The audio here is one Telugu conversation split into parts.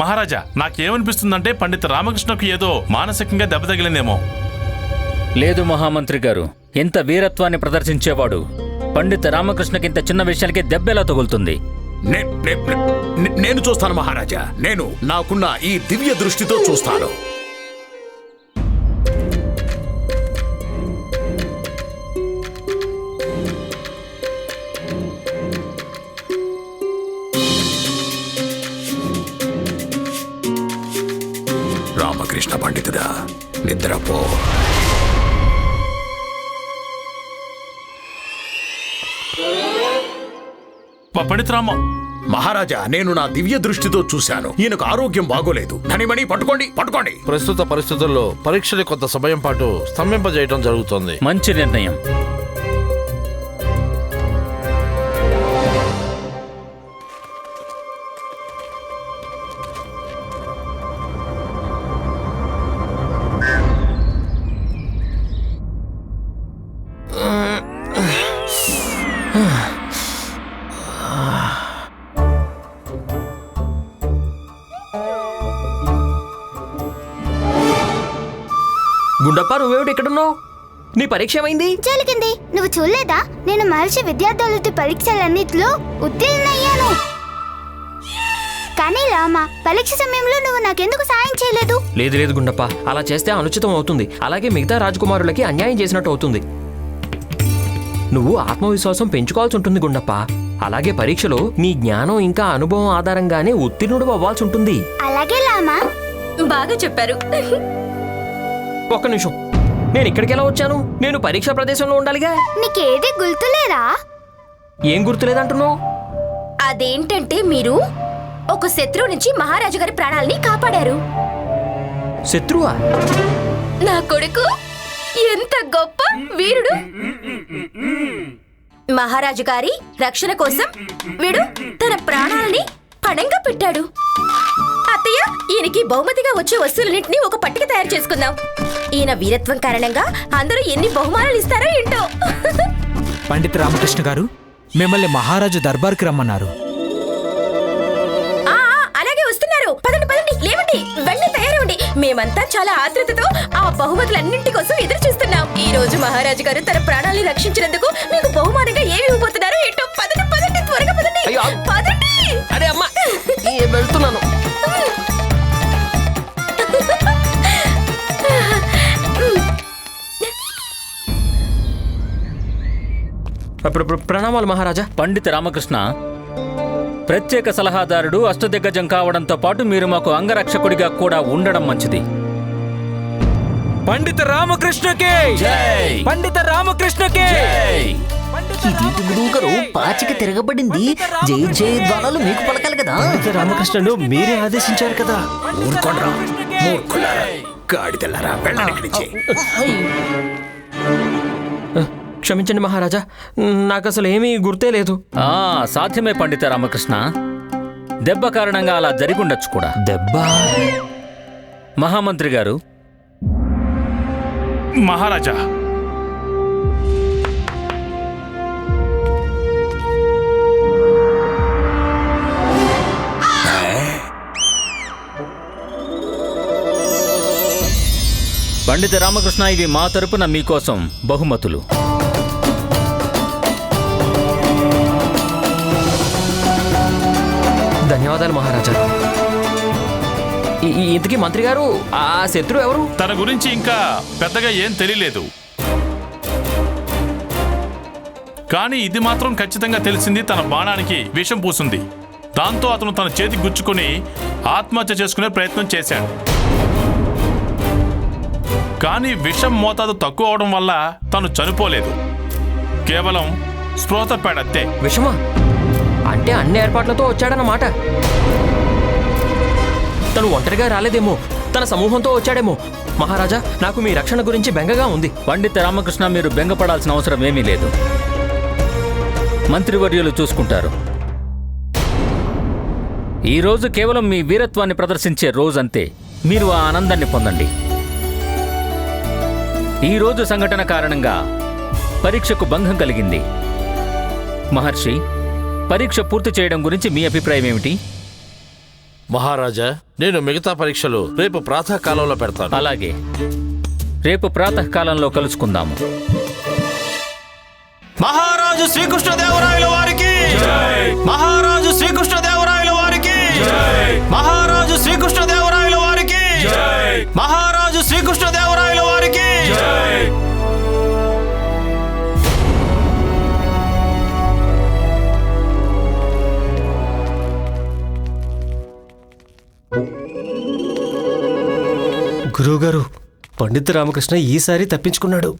మహారాజా నాకేమనిపిస్తుందంటే పండిత రామకృష్ణకు ఏదో మానసికంగా దెబ్బ తగిలిందేమో. లేదు మహామంత్రి గారు ఇంత వీరత్వాన్ని ప్రదర్శించేవాడు పండిత రామకృష్ణకి ఇంత చిన్న విషయానికి దెబ్బెలా తగులుతుంది. నేను చూస్తాను మహారాజా నేను నాకున్న ఈ దివ్య దృష్టితో చూస్తాను. నిద్రపో. ప- పండిత రామ మహారాజా నేను నా దివ్య దృష్టితో చూశాను. ఈయనకు ఆరోగ్యం బాగోలేదు. ధనిమణి పట్టుకోండి పట్టుకోండి. ప్రస్తుత పరిస్థితుల్లో పరీక్షని కొంత సమయం పాటు స్తంభింపజేయడం జరుగుతోంది. మంచి నిర్ణయం. గుండప్ప నువ్వేమిటి ఇక్కడున్నావు? నీ పరీక్ష ఏమైంది? జరిగింది నువ్వు చూడలేదా? నేను మహర్షి విద్యార్థులతో పరీక్షలన్నిటిలో ఉత్తీర్ణయ్యాను కానీ రామ పరీక్ష సమయంలో నువ్వు నాకెందుకు సాయం చేయలేదు? లేదు లేదు గుండప్ప. అలా చేస్తే అనుచితం అవుతుంది. అలాగే మిగతా రాజకుమారులకి అన్యాయం చేసినట్టు అవుతుంది. నువ్వు ఆత్మవిశ్వాసం పెంచుకోవాల్సి ఉంటుంది గుండప్ప. అలాగే పరీక్షలో నీ జ్ఞానం ఇంకా అనుభవం ఆధారంగానే ఉత్తీర్ణుడు అవ్వాల్సి ఉంటుంది. అలాగే లామా బాగా చెప్పారు. ఒక్క నిమిషం. నేను ఇక్కడికి ఎలా వచ్చాను? నేను పరీక్ష ప్రదేశంలో ఉండాలిగా? నీకేది గుర్తులేదా? ఏం గుర్తులేదంటున్నావు? అదేంటంటే మీరు ఒక శత్రువు నుంచి మహారాజు గారి ప్రాణాల్ని కాపాడారు. శత్రువా? నా కొడుకు ఎంత గొప్ప వీరుడు. మహారాజు గారి రక్షణ కోసం వీడు తన ప్రాణాలని పణంగా పెట్టాడు. అత్తయ్య ఈయనకి బహుమతిగా వచ్చే వస్తువులన్నింటినీ ఒక పట్టిక తయారు చేసుకుందాం. ఈయన వీరత్వం కారణంగా అందరూ ఎన్ని బహుమానాలు ఇస్తారో ఏంటో. పండిత రామకృష్ణ గారు మిమ్మల్ని మహారాజు దర్బార్కి రమ్మన్నారు. ఆ ఆ, అలాగే వస్తున్నారు. పదండి పదండి లేవండి వెళ్ళి తయారవండి మేమంతా చాలా ఆతృతతో ఆ బహుమతులన్నింటి కోసం ఎదురు చూస్తున్నాం. ఈ రోజు మహారాజు గారు తన ప్రాణాల్ని రక్షించినందుకు మీకు బహుమానంగా ఏమి ఇవ్వబోతున్నారో ఏంటో పదండి పదండి త్వరగా పదండి. అయ్యో. పదండి. అరే అమ్మా ఏ వెళ్తున్నాను. ప్రణామాలు మహారాజా. పండిత రామకృష్ణ ప్రత్యేక సలహాదారుడు అష్టదిగ్గజం కావడంతో పాటు మీరు మాకు అంగరక్షకుడిగా కూడా ఉండడం మంచిది. పండిత రామకృష్ణకి! పండిత రామకృష్ణకి! ఇదేంటి గురువు గారు పాచిక తిరగబడింది. జై జయ ధ్వానాలు మీకు పలకాలి కదా? రామకృష్ణుడు మీరే ఆదేశించారు కదా? మూర్ఖులారా. గాడిదెల్లారా వెళ్ళండి క్షమించండి మహారాజా నాకు అసలు ఏమీ గుర్తే లేదు. ఆ సాధ్యమే పండిత రామకృష్ణ. దెబ్బ కారణంగా అలా జరిగుండొచ్చు కూడా. దెబ్బ? మహామంత్రి గారు. మహారాజా. పండిత రామకృష్ణ ఇవి మా తరపున మీకోసం బహుమతులు. ధన్యవాదాలు మహారాజా. ఇంతకీ మంత్రి గారు ఆ శత్రువు ఎవరు? తన గురించి ఇంకా పెద్దగా ఏం తెలియలేదు. కానీ ఇది మాత్రం ఖచ్చితంగా తెలిసింది తన బాణానికి విషం పూసింది. దాంతో అతను తన చేతి గుచ్చుకొని ఆత్మహత్య చేసుకునే ప్రయత్నం చేశాడు. కానీ విషం మోతాదు తక్కువ అవడం వల్ల తను చనిపోలేదు. కేవలం స్పృహ తప్పాడంతే విషమా? అంటే అన్ని ఏర్పాట్లతో వచ్చాడన్నమాట. తను ఒంటరిగా రాలేదేమో తన సమూహంతో వచ్చాడేమో. మహారాజా నాకు మీ రక్షణ గురించి బెంగగా ఉంది. పండిత రామకృష్ణ మీరు బెంగపడాల్సిన అవసరం ఏమీ లేదు. మంత్రివర్యులు చూసుకుంటారు. ఈ రోజు కేవలం మీ వీరత్వాన్ని ప్రదర్శించే రోజంతే. మీరు ఆ ఆనందాన్ని పొందండి. ఈ రోజు సంఘటన కారణంగా పరీక్షకు భంగం కలిగింది. మహర్షి పరీక్ష పూర్తి చేయడం గురించి మీ అభిప్రాయం ఏమిటి? మహారాజా నేను మిగతా పరీక్షలు రేపు ప్రాతకాలంలో పెడతాను. అలాగే. రేపు ప్రాతకాలంలో కలుసుకుందాము. మహారాజు శ్రీకృష్ణదేవరాయల వారికి! మహారాజు శ్రీకృష్ణదేవరాయల వారికి! మహారాజు శ్రీకృష్ణదేవరాయల వారికి! మహారాజు శ్రీకృష్ణదేవరాయల గురువుగారు పండిత రామకృష్ణ ఈసారి తప్పించుకున్నాడు.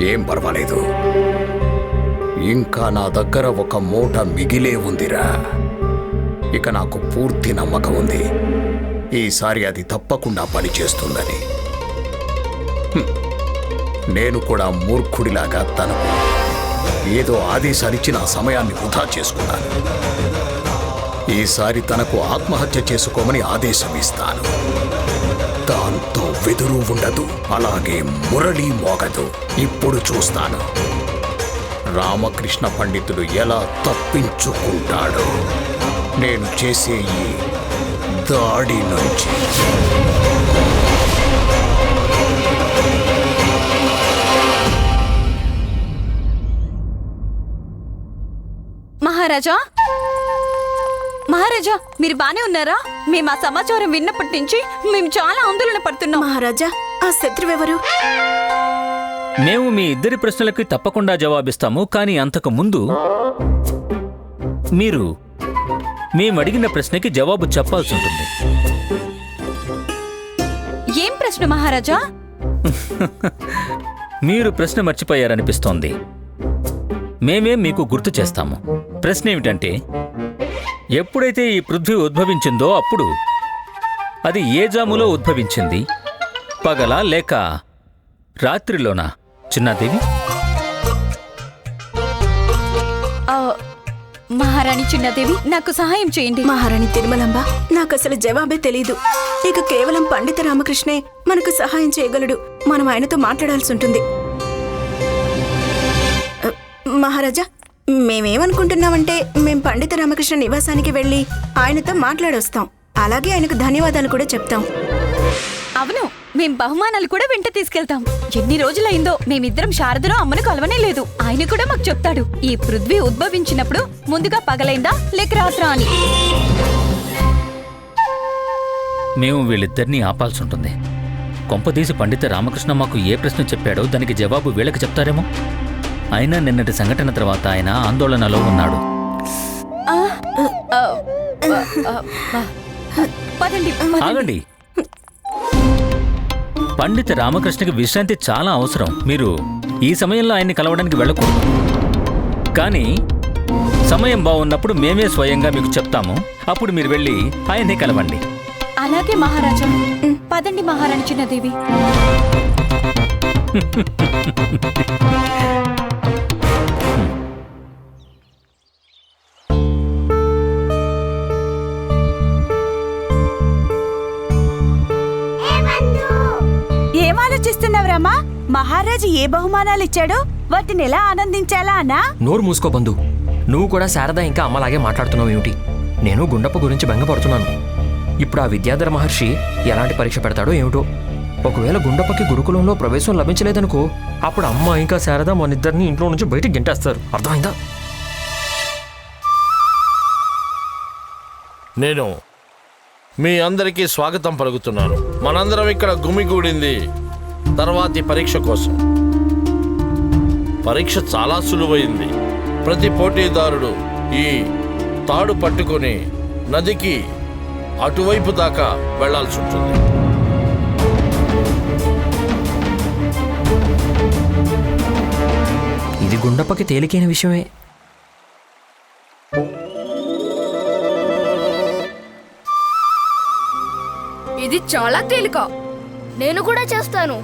ఏం పర్వాలేదు. ఇంకా నా దగ్గర ఒక మూట మిగిలే ఉందిరా. ఇక నాకు పూర్తి నమ్మకం ఉంది. ఈసారి అది తప్పకుండా పనిచేస్తుందని. నేను కూడా మూర్ఖుడిలాగా తనకు ఏదో ఆదేశాలిచ్చి నా సమయాన్ని వృధా చేసుకున్నాను. ఈసారి తనకు ఆత్మహత్య చేసుకోమని ఆదేశం ఇస్తాను దాంతో వెదురు ఉండదు అలాగే మురళి మోగదు. ఇప్పుడు చూస్తాను. రామకృష్ణ పండితుడు ఎలా తప్పించుకుంటాడో. నేను చేసే ఈ దాడి నుంచి. మహారాజా మహారాజా మీరు బానే ఉన్నారా? మేము ఆ సమాచారం విన్నప్పటి నుంచి మేము చాలా ఆందోళన పడుతున్నాం. మహారాజా ఆ శత్రువెవరు మేము మీ ఇద్దరి ప్రశ్నలకి తప్పకుండా జవాబిస్తాము కానీ అంతకు ముందు మీరు మేము అడిగిన ప్రశ్నకి జవాబు చెప్పాల్సి ఉంటుంది. ఏం ప్రశ్న మహారాజా? మీరు ప్రశ్న మర్చిపోయారనిపిస్తోంది. మేమే మీకు గుర్తు చేస్తాము. ప్రశ్న ఏమిటంటే ఎప్పుడైతే ఈ పృథ్వీ ఉద్భవించిందో అప్పుడు అది ఏ జాములో ఉద్భవించింది? పగల లేక రాత్రిలోనా చిన్నాదేవి? ఆ, మహారాణి చిన్నదేవి నాకు సహాయం చేయండి. మహారాణి తిరుమలంబ నాకు అసలు జవాబే తెలీదు. ఇక కేవలం పండిత రామకృష్ణే మనకు సహాయం చేయగలడు. మనం ఆయనతో మాట్లాడాల్సి ఉంటుంది. మహారాజా మేమేమనుకుంటున్నామంటే మేం పండిత రామకృష్ణ నివాసానికి వెళ్ళి ఆయనతో మాట్లాడొస్తాం. అలాగే ఆయనకు ధన్యవాదాలు కూడా చెప్తాం. అవును మేం బహుమానాలు కూడా వెంట తీసుకెళ్తాం. ఎన్ని రోజులైందో మేమిద్దరం శారదలో అమ్మను కలవనే లేదు. ఆయన కూడా మాకు చెప్తాడు ఈ పృథ్వీ ఉద్భవించినప్పుడు ముందుగా పగలైందా లేక రాత్రా అని. మేము వీళ్ళిద్దరినీ ఆపాల్సి ఉంటుంది. కొంపదీసి పండిత రామకృష్ణ మాకు ఏ ప్రశ్న చెప్పాడో దానికి జవాబు వీళ్ళకి చెప్తారేమో? అయినా నిన్నటి సంఘటన తర్వాత ఆయన ఆందోళనలో ఉన్నాడు. పదండి. ఆగండి. పండిత రామకృష్ణకి విశ్రాంతి చాలా అవసరం. మీరు ఈ సమయంలో ఆయన్ని కలవడానికి వెళ్ళకూడదు. కానీ సమయం బాగున్నప్పుడు మేమే స్వయంగా మీకు చెప్తాము. అప్పుడు మీరు వెళ్ళి ఆయన్ని కలవండి. అలాగే మహారాజా. పదండి మహారాణి చిన్నదేవి. ఏం ఆలోచిస్తున్నావు రామా? మహారాజు ఏ బహుమానాలు ఇచ్చాడో వాటిని ఎలా ఆనందించాలా అన్నా? నోరు మూసుకో బంధు. నువ్వు కూడా శారద ఇంకా అమ్మలాగే మాట్లాడుతున్నావు ఏమిటి? నేను గుండప్ప గురించి బెంగపడుతున్నాను. ఇప్పుడు ఆ విద్యాధర మహర్షి ఎలాంటి పరీక్ష పెడతాడో ఏమిటో? ఒకవేళ గుండప్పకి గురుకులంలో ప్రవేశం లభించలేదనుకో అప్పుడు అమ్మ ఇంకా శారద మనిద్దరిని ఇంట్లో నుంచి బయటికి గెంటేస్తారు. అర్థమైందా? నేను మీ అందరికీ స్వాగతం పలుకుతున్నాను. మనందరం ఇక్కడ గుమిగూడింది తర్వాతి పరీక్ష కోసం. పరీక్ష చాలా సులువైంది. ప్రతి పోటీదారుడు ఈ తాడు పట్టుకొని నదికి అటువైపు దాకా వెళ్ళాల్సి ఉంటుంది. ఇది గుండప్పకి తేలికైన విషయమే. ఇది చాలా తేలిక. నేను కూడా చేస్తాను.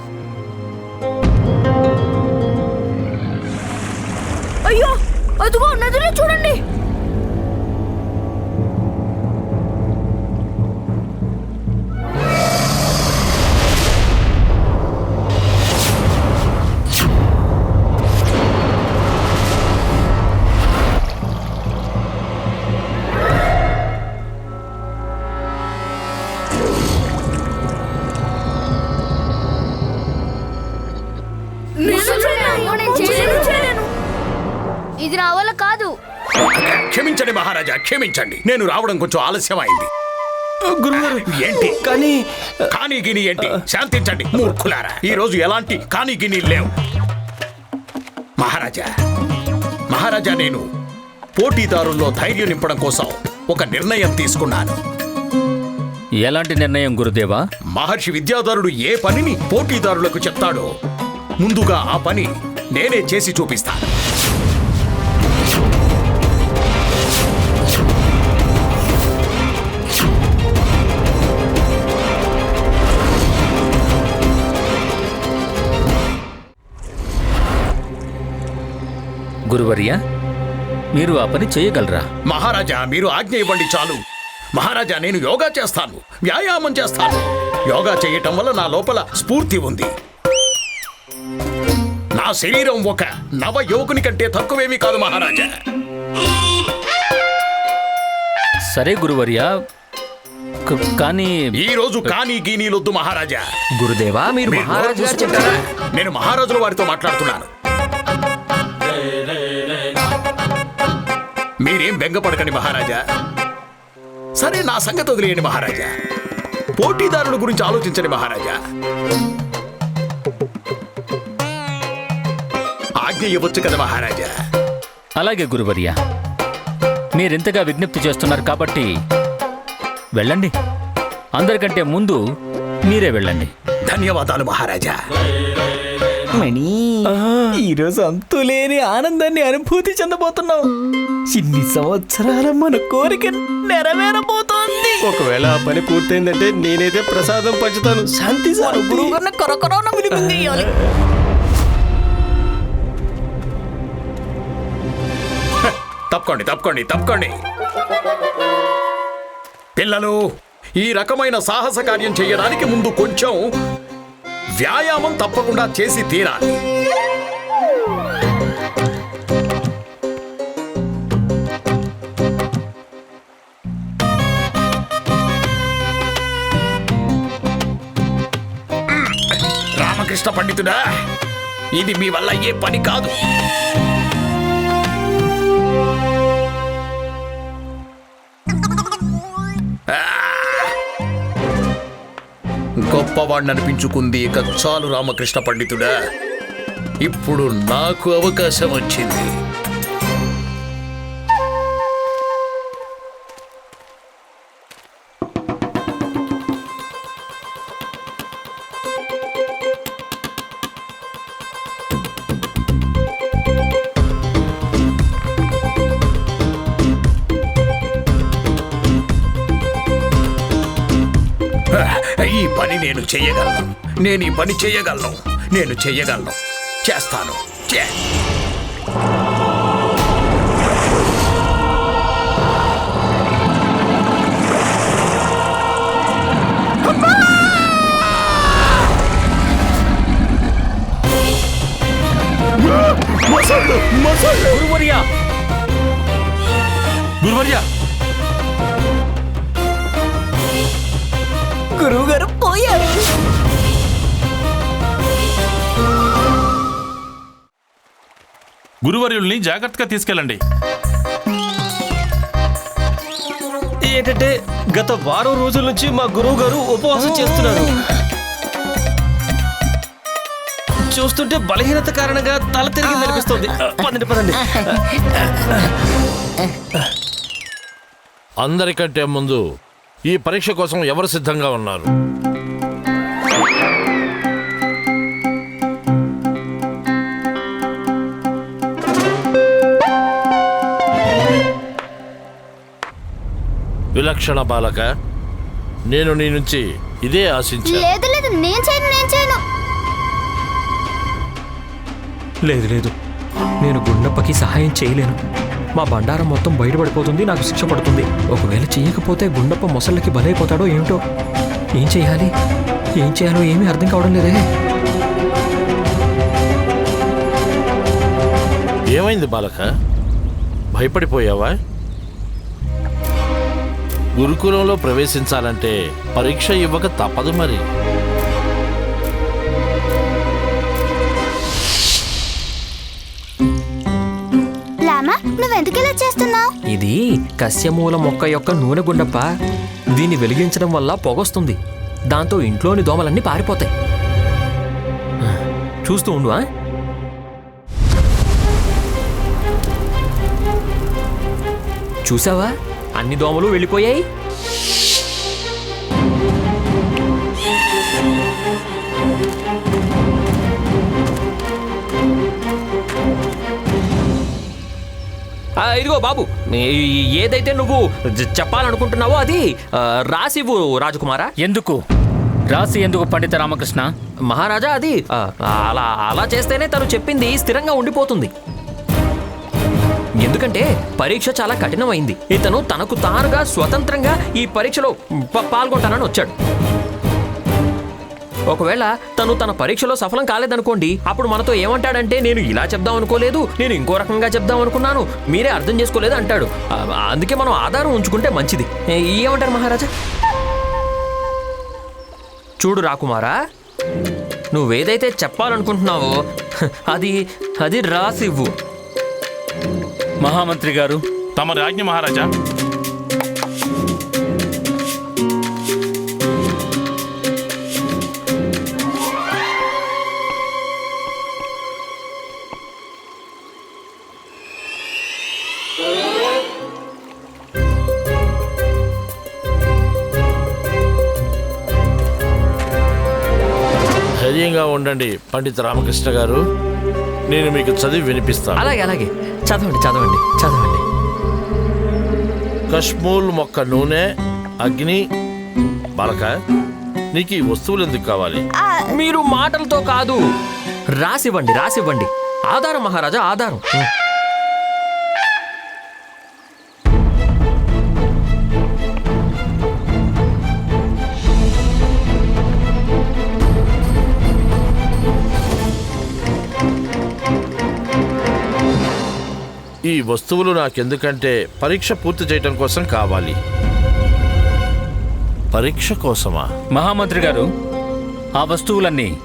అయ్యో అదిగో నదిలో చూడండి. మహారాజా క్షమించండి. నేను రావడం కొంచెం ఆలస్యమైంది. గురుగారు ఏంటి? కానీ కానీ గిని ఏంటి? శాంతించండి మూర్ఖులారా. ఈ రోజు ఎలాంటి కానీ గిని లేవు. మహారాజా మహారాజా నేను పోటీదారుల్లో ధైర్యం నింపడం కోసం ఒక నిర్ణయం తీసుకున్నాను. ఎలాంటి నిర్ణయం గురుదేవా? మహర్షి విద్యాధరుడు ఏ పనిని పోటీదారులకు చెప్తాడో ముందుగా ఆ పని నేనే చేసి చూపిస్తాను. గురువర్య మీరు ఆ పని చేయగలరా? మహారాజా మీరు ఆజ్ఞ ఇవ్వండి చాలు. మహారాజా నేను యోగా చేస్తాను. వ్యాయామం చేస్తాను. యోగా చేయటం వల్ల నా లోపల స్ఫూర్తి ఉంది. నా శరీరం ఒక నవ యువకుని కంటే తక్కువేమీ కాదు మహారాజా. సరే గురువర్య క- కానీ ఈ రోజు కానీ గీనీలొద్దు మహారాజా. గురుదేవా మీరు మీరు మహారాజు గారు చూసుకుంటారా? చెప్పారా. నేను మహారాజుల వారితో మాట్లాడుతున్నాను. మీరేం బెంగపడకండి మహారాజా. సరే నా సంగతి వదిలేయండి మహారాజా. పోటీదారుల గురించి ఆలోచించండి మహారాజా. ఆజ్ఞ ఇవ్వచ్చు కదా మహారాజా. అలాగే గురువర్య. మీరింతగా విజ్ఞప్తి చేస్తున్నారు కాబట్టి వెళ్ళండి. అందరికంటే ముందు మీరే వెళ్ళండి. ధన్యవాదాలు మహారాజా. మణి ఈరోజు అంతులేని ఆనందాన్ని అనుభూతి చెందబోతున్నాం ఇన్ని సంవత్సరాల మన కోరిక నెరవేరబోతోంది. ఒకవేళ ఆ పని పూర్తయిందంటే నేనైతే ప్రసాదం పంచుతాను. శాంతి గురువు గారిని కొరకొరో నవ్వులు మింగేయాలి. తప్పుకోండి తప్పుకోండి తప్పుకోండి. పిల్లలు ఈ రకమైన సాహస కార్యం చేయడానికి ముందు కొంచెం వ్యాయామం తప్పకుండా చేసి తీరాలి. రామకృష్ణ పండితుడా? ఇది మీ వల్ల ఏ పని కాదు. గొప్పవాణ్ణి అనిపించుకుంది ఇక చాలు రామకృష్ణ పండితుడా. ఇప్పుడు నాకు అవకాశం వచ్చింది. నేను చేయగలను. నేను ఈ పని చేయగలను. నేను చేయగలను. చేస్తాను. చే గురువర్యుల్ని జాగ్రత్తగా తీసుకెళ్ళండి. ఏంటంటే గత వారం రోజుల నుంచి మా గురువు గారు ఉపవాసం చేస్తున్నారు. చూస్తుంటే బలహీనత కారణంగా తల తిరిగి అనిపిస్తుంది పదండి పదండి. అందరికంటే ముందు ఈ పరీక్ష కోసం ఎవరు సిద్ధంగా ఉన్నారు? విలక్షణ బాలక నేను నీ నుంచి ఇదే ఆశించాను. లేదు లేదు నేను చేయను నేను చేయను. లేదు లేదు. నేను గుండప్పకి సహాయం చేయలేను. మా బండారం మొత్తం బయటపడిపోతుంది నాకు శిక్ష పడుతుంది. ఒకవేళ చేయకపోతే గుండప్ప మొసళ్ళకి బలైపోతాడో ఏమిటో? ఏం చేయాలి? ఏం చేయాలో ఏమీ అర్థం కావడం లేదే. ఏమైంది బాలక? భయపడిపోయావా? గురుకులంలో ప్రవేశించాలంటే పరీక్ష ఇవ్వక తప్పదు మరి. చేస్తున్నావు? ఇది కస్యమూల మొక్క యొక్క నూనె గుండప్ప. దీన్ని వెలిగించడం వల్ల పొగొస్తుంది. దాంతో ఇంట్లోని దోమలన్నీ పారిపోతాయి. చూస్తూ ఉండు ఆ? చూసావా? అన్ని దోమలు వెళ్ళిపోయాయి. ఇదిగో బాబు ఏదైతే నువ్వు చెప్పాలనుకుంటున్నావో అది ఆ, రాసివ్వు రాజకుమారా. ఎందుకు? రాసి ఎందుకు పండిత రామకృష్ణ? మహారాజా అది అలా అలా చేస్తేనే తను చెప్పింది స్థిరంగా ఉండిపోతుంది. ఎందుకంటే పరీక్ష చాలా కఠినమైంది. ఇతను తనకు తానుగా స్వతంత్రంగా ఈ పరీక్షలో పాల్గొంటానని వచ్చాడు. ఒకవేళ తను తన పరీక్షలో సఫలం కాలేదనుకోండి అప్పుడు మనతో ఏమంటాడంటే నేను ఇలా చెప్దాం అనుకోలేదు నేను ఇంకో రకంగా చెప్దాం అనుకున్నాను మీరే అర్థం చేసుకోలేదు అంటాడు. అందుకే మనం ఆధారం ఉంచుకుంటే మంచిది. ఏమంటారు మహారాజా? చూడు రాకుమారా నువ్వేదైతే చెప్పాలనుకుంటున్నావో అది అది రాసివ్వు. మహామంత్రి గారు. తమ రాజ్ఞ మహారాజా. ధైర్యంగా ఉండండి పండిత రామకృష్ణ గారు. నేను మీకు చదివి వినిపిస్తాను. అలాగే అలాగే. చదవండి చదవండి చదవండి. కష్మూల్ మొక్క నూనె అగ్ని బాలక నీకు ఈ వస్తువులు ఎందుకు కావాలి? మీరు మాటలతో కాదు. రాసివ్వండి రాసివ్వండి. ఆధారం మహారాజా ఆధారం. ఈ వస్తువులు నాకెందుకంటే పరీక్ష పూర్తి చేయటం కోసం కావాలి. పరీక్ష కోసమా? మహామంత్రి గారు ఆ వస్తువులన్నీ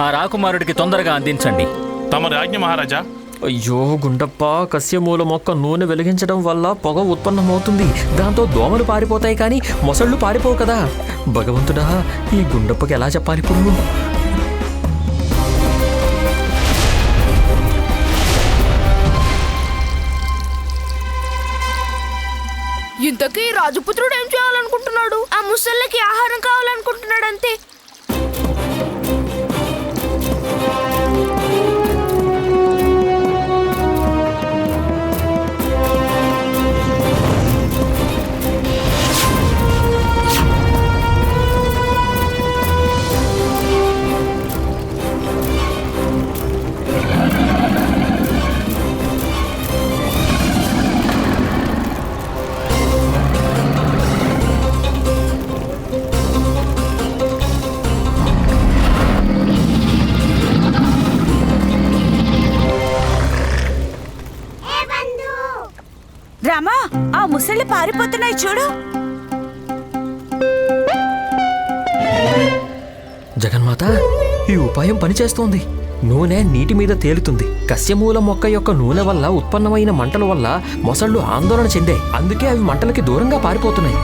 ఆ రాకుమారుడికి తొందరగా అందించండి. తమ రాజ్ఞ మహారాజా? అయ్యో గుండప్ప కస్యమూల మొక్క నూనె వెలిగించడం వల్ల పొగ ఉత్పన్నమవుతుంది. దాంతో దోమలు పారిపోతాయి కానీ మొసళ్ళు పారిపోవు కదా. భగవంతుడా ఈ గుండప్పకి ఎలా చెప్పాలి ఇప్పుడు ఇంతకీ రాజపుత్రుడు ఏం చేయాలనుకుంటున్నాడు? ఆ ముసళ్ళకి ఆహారం కావాలనుకుంటున్నాడు అంతే రామా ఆ ముసళ్ళు పారిపోతున్నాయి చూడు. జగన్మాత ఈ ఉపాయం పనిచేస్తోంది. నూనె నీటి మీద తేలుతుంది. కస్యమూల మొక్క యొక్క నూనె వల్ల ఉత్పన్నమైన మంటల వల్ల మొసళ్ళు ఆందోళన చెందాయి. అందుకే అవి మంటలకి దూరంగా పారిపోతున్నాయి.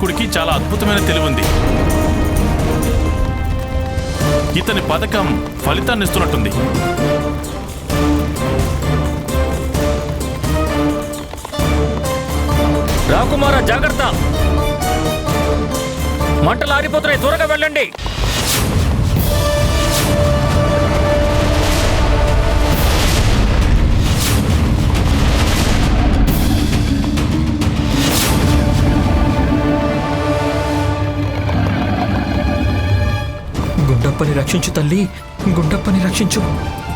ఈ చాలా అద్భుతమైన తెలివుంది. ఇతని పథకం ఫలితాన్ని ఇస్తున్నట్టుంది రాకుమార జాగ్రత్త! మంటలు ఆరిపోతున్నాయి త్వరగా వెళ్ళండి! గుండప్పని రక్షించు తల్లి గుండప్పని రక్షించు.